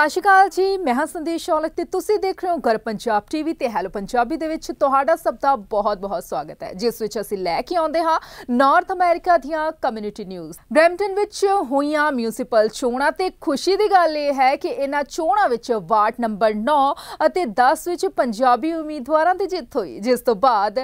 ਸਤਿ ਸ਼੍ਰੀ ਅਕਾਲ ਜੀ, ਮੈਂ ਹਾਂ ਸੰਦੇਸ਼ ਔਲਖ ਤੇ ਤੁਸੀਂ ਦੇਖ ਰਹੇ ਹੋ ਗਰ ਪੰਜਾਬ ਟੀਵੀ ਤੇ ਹੈਲੋ ਪੰਜਾਬੀ ਦੇ ਵਿੱਚ ਤੁਹਾਡਾ ਸਭ ਦਾ ਬਹੁਤ-ਬਹੁਤ ਸਵਾਗਤ ਹੈ, ਜਿਸ ਵਿੱਚ ਅਸੀਂ ਲੈ ਕੇ ਆਉਂਦੇ ਹਾਂ ਨਾਰਥ ਅਮਰੀਕਾ ਦੀਆਂ ਕਮਿਊਨਿਟੀ ਨਿਊਜ਼ ਬ੍ਰੈਂਪਟਨ ਵਿੱਚ ਹੋਈਆਂ ਮਿਊਨਿਸਪਲ ਚੋਣਾਂ ਤੇ ਖੁਸ਼ੀ ਦੀ ਗੱਲ ਇਹ ਹੈ ਕਿ ਇਹਨਾਂ ਚੋਣਾਂ ਵਿੱਚ ਵਾਰਡ ਨੰਬਰ 9 ਅਤੇ 10 ਵਿੱਚ ਪੰਜਾਬੀ ਉਮੀਦਵਾਰਾਂ ਦੀ ਜਿੱਤ ਹੋਈ, ਜਿਸ ਤੋਂ ਬਾਅਦ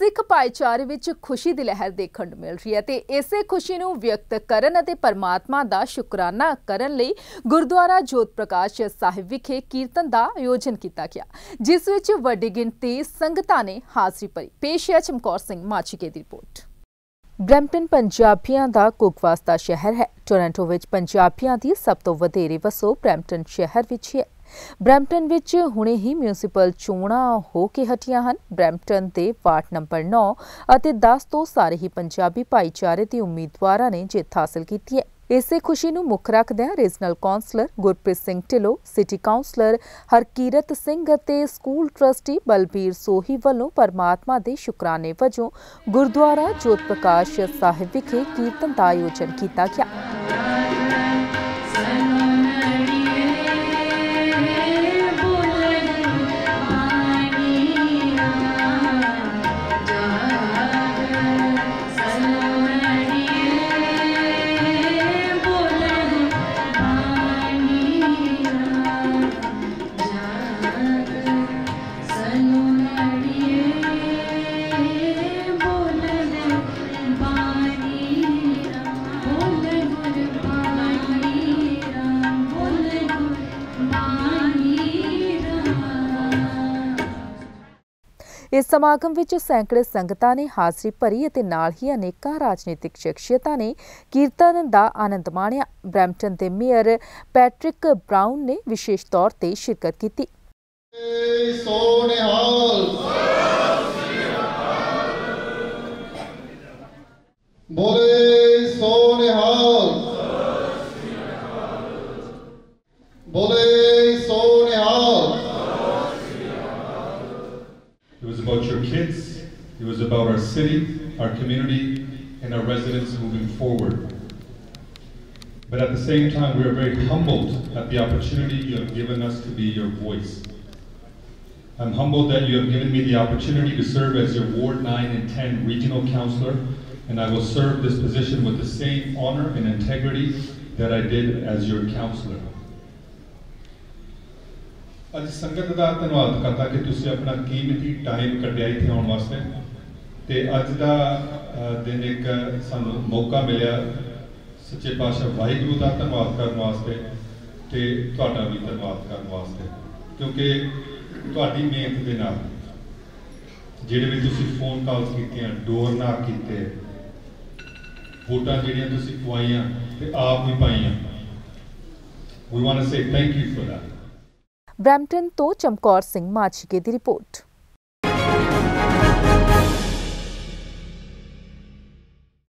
ਸਿੱਖ ਭਾਈਚਾਰੇ ਵਿੱਚ ਖੁਸ਼ੀ ਦੀ ਲਹਿਰ ਦੇਖਣ ਨੂੰ ਮਿਲ ਰਹੀ ਹੈ ਤੇ ਇਸੇ ਖੁਸ਼ੀ ਨੂੰ ਵਿਅਕਤ ਕਰਨ ਅਤੇ ਪਰਮਾਤਮਾ ਦਾ ਸ਼ੁਕਰਾਨਾ ਕਰਨ ਲਈ ਗੁਰਦੁਆਰਾ ਜੋਤ ਪ੍ਰਕਾਸ਼ ਸਾਹਿਬ ਵਿਖੇ ਕੀਰਤਨ ਦਾ ਆਯੋਜਨ ਕੀਤਾ ਗਿਆ, ਜਿਸ ਵਿੱਚ ਵੱਡੀ ਗਿਣਤੀ ਸੰਗਤਾਂ ਨੇ ਹਾਜ਼ਰੀ ਭਰੀ। ਪੇਸ਼ ਹੈ ਚਮਕੌਰ ਸਿੰਘ ਮਾਚੀਕੇ ਦੀ ਰਿਪੋਰਟ। ਬ੍ਰੈਂਪਟਨ ਪੰਜਾਬੀਆਂ ਦਾ ਕੁਕਵਾਸਤਾ ਸ਼ਹਿਰ ਹੈ। ਟੋਰਾਂਟੋ ਵਿੱਚ ਪੰਜਾਬੀਆਂ ਦੀ ਸਭ ਤੋਂ ਵਧੇਰੇ ਵਸੋਂ ਬ੍ਰੈਂਪਟਨ ਸ਼ਹਿਰ ਵਿੱਚ ਹੈ। ਬ੍ਰੈਂਪਟਨ ਵਿੱਚ ਹੁਣੇ ਹੀ ਮਿਊਨਿਸਪਲ ਚੋਣਾਂ ਹੋ ਕੇ ਹਟੀਆਂ ਹਨ। ਬ੍ਰੈਂਪਟਨ ਦੇ ਵਾਰਡ ਨੰਬਰ 9 ਅਤੇ 10 ਤੋਂ ਸਾਰੇ ਹੀ ਪੰਜਾਬੀ ਭਾਈਚਾਰੇ ਦੇ ਉਮੀਦਵਾਰਾਂ ਨੇ ਜਿੱਤ ਹਾਸਲ ਕੀਤੀ ਹੈ। ਇਸੇ ਖੁਸ਼ੀ ਨੂੰ ਮੁੱਖ ਰੱਖਦਿਆਂ regional councillor Gurpreet Singh Dhillon, city councillor Harkirat Singh ਅਤੇ ਸਕੂਲ ਟਰਸਟੀ ਬਲਬੀਰ ਸੋਹੀ ਵੱਲੋਂ ਪਰਮਾਤਮਾ ਦੇ ਸ਼ੁਕਰਾਨੇ ਵਜੋਂ ਗੁਰਦੁਆਰਾ ਜੋਤ ਪ੍ਰਕਾਸ਼ ਸਾਹਿਬ ਵਿਖੇ ਕੀਰਤਨ ਦਾ ਆਯੋਜਨ ਕੀਤਾ ਗਿਆ। ਇਸ ਸਮਾਗਮ ਵਿੱਚ ਸੈਂਕੜੇ ਸੰਗਤਾਂ ਨੇ ਹਾਜ਼ਰੀ ਭਰੀ ਅਤੇ ਨਾਲ ਹੀ ਅਨੇਕਾਂ ਰਾਜਨੀਤਿਕ ਸ਼ਖਸੀਅਤਾਂ ਨੇ ਕੀਰਤਨ ਦਾ ਆਨੰਦ ਮਾਣਿਆ। ਬ੍ਰੈਂਪਟਨ ਦੇ ਮੇਅਰ ਪੈਟ੍ਰਿਕ ਬ੍ਰਾਊਨ ਨੇ ਵਿਸ਼ੇਸ਼ ਤੌਰ ਤੇ ਸ਼ਿਰਕਤ ਕੀਤੀ। ਬੋਲੇ ਸੋ ਬੋਲੇ It was about your kids, it was about our city, our community, and our residents moving forward. But at the same time, we are very humbled at the opportunity you have given us to be your voice. I'm humbled that you have given me the opportunity to serve as your Ward 9 and 10 regional counselor, and I will serve this position with the same honor and integrity that I did as your counselor. ਅੱਜ ਸੰਗਤ ਦਾ ਧੰਨਵਾਦ ਕਰਦਾ ਕਿ ਤੁਸੀਂ ਆਪਣਾ ਕੀਮਤੀ time ਕੱਢਿਆ ਇੱਥੇ ਆਉਣ ਵਾਸਤੇ। ਤੇ ਅੱਜ ਦਾ ਦਿਨ ਇੱਕ ਸਾਨੂੰ ਮੌਕਾ ਮਿਲਿਆ ਸੱਚੇ ਪਾਤਸ਼ਾਹ ਵਾਹਿਗੁਰੂ ਦਾ ਧੰਨਵਾਦ ਕਰਨ ਵਾਸਤੇ ਤੇ ਤੁਹਾਡਾ ਵੀ ਧੰਨਵਾਦ ਕਰਨ ਵਾਸਤੇ। ਕਿਉਂਕਿ ਤੁਹਾਡੀ ਮਿਹਨਤ ਦੇ ਨਾਲ ਜਿਹੜੇ ਵੀ ਤੁਸੀਂ ਫੋਨ ਕਾਲਸ ਕੀਤੀਆਂ ਡੋਰ ਨਾਕ ਕੀਤੇ, ਵੋਟਾਂ ਜਿਹੜੀਆਂ ਤੁਸੀਂ ਪਵਾਈਆਂ ਤੇ ਆਪ ਵੀ ਪਾਈਆਂ। We want to say thank you for that Brampton ਤੋਂ ਚਮਕੌਰ ਸਿੰਘ ਮਾਚੀਕੇ ਦੀ ਰਿਪੋਰਟ।